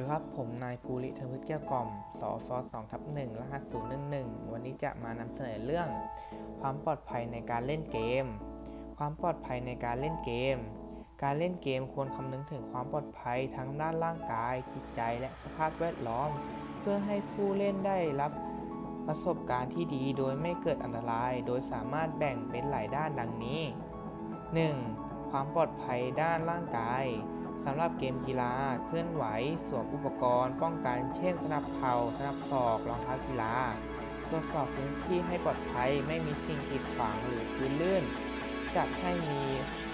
วัสดีครับ ผมนายภูริเทอมพฤกษ์แก้วกล่อม สอส2ทับ1รหัส011วันนี้จะมานำเสนอเรื่อง ความปลอดภัยในการเล่นเกม ความปลอดภัยในการเล่นเกม การเล่นเกมควรคำนึงถึงความปลอดภัยทั้งด้านร่างกาย จิตใจและสภาพแวดล้อม เพื่อให้ผู้เล่นได้รับประสบการณ์ที่ดีโดยไม่เกิดอันตราย โดยสามารถแบ่งเป็นหลายด้านดังนี้ 1. ความปลอดภัยด้านร่างกาย สำหรับเกมกีฬาเคลื่อนไหวสวมอุปกรณ์ป้องกันเช่นสนับเข่าสนับศอกรองเท้ากีฬาตรวจสอบพื้นที่ให้ปลอดภัยไม่มีสิ่งกีดขวางหรือพื้นลื่น จัดให้มี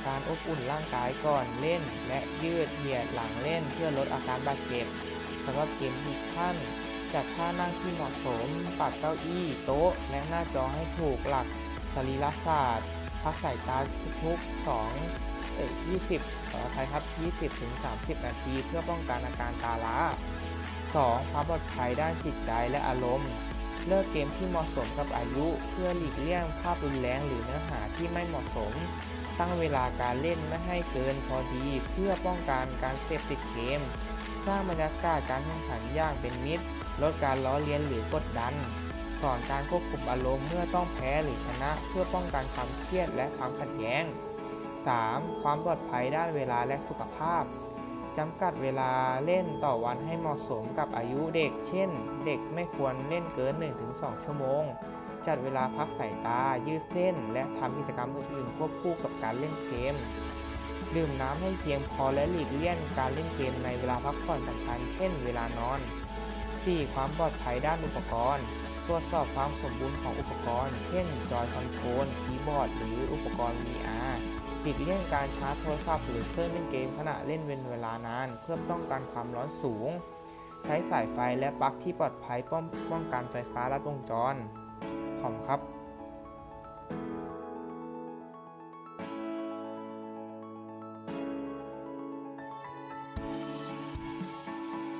การอบอุ่นร่างกายก่อนเล่น และยืดเหยียดหลังเล่นเพื่อลดอาการบาดเจ็บสำหรับเกมดิชั่นจัดท่านั่งที่เหมาะสม ปรับเก้าอี้โต๊ะ และหน้าจอให้ถูกหลักสรีรศาสตร์พักสายตาทุกๆ2 เอ้ย20 ขออภัยครับ 20ถึง30 นาที เพื่อป้องกันอาการตาล้า 2. ความปลอดภัยด้านจิตใจและอารมณ์ เลือกเกมที่เหมาะสมกับอายุ เพื่อหลีกเลี่ยงภาพรุนแรงหรือเนื้อหาที่ไม่เหมาะสม ตั้งเวลาการเล่นไม่ให้เกินพอดี เพื่อป้องกันการเสพติดเกม สร้างบรรยากาศการแข่งขันอย่างเป็นมิตร ลดการล้อเลียนหรือกดดัน สอนการควบคุมอารมณ์เมื่อต้องแพ้หรือชนะ เพื่อป้องกันความเครียดและความขัดแย้ง 3. ความปลอดภัยด้านเวลาและสุขภาพจำกัดเวลาเล่นต่อวันให้เหมาะสมกับอายุเด็ก เช่น เด็กไม่ควรเล่นเกิน 1-2 ชั่วโมง จัดเวลาพักสายตา ยืดเส้น และทำกิจกรรมอื่นๆควบคู่กับการเล่นเกม ดื่มน้ำให้เพียงพอและหลีกเลี่ยงการเล่นเกมในเวลาพักผ่อนสำคัญ เช่น เวลานอน 4. ความปลอดภัยด้านอุปกรณ์ ตรวจสอบความสมบูรณ์ของอุปกรณ์ เช่น จอยคอนโทรล คีย์บอร์ด หรืออุปกรณ์ VR หลีกเลี่ยงการชาร์จโทรศัพท์หรือเครื่องเล่นเกมขณะเล่นเป็นเวลานาน เพื่อป้องกันความร้อนสูง ใช้สายไฟและปลั๊กที่ปลอดภัยป้องป้องกันไฟฟ้าลัดวงจรขอบคุณครับ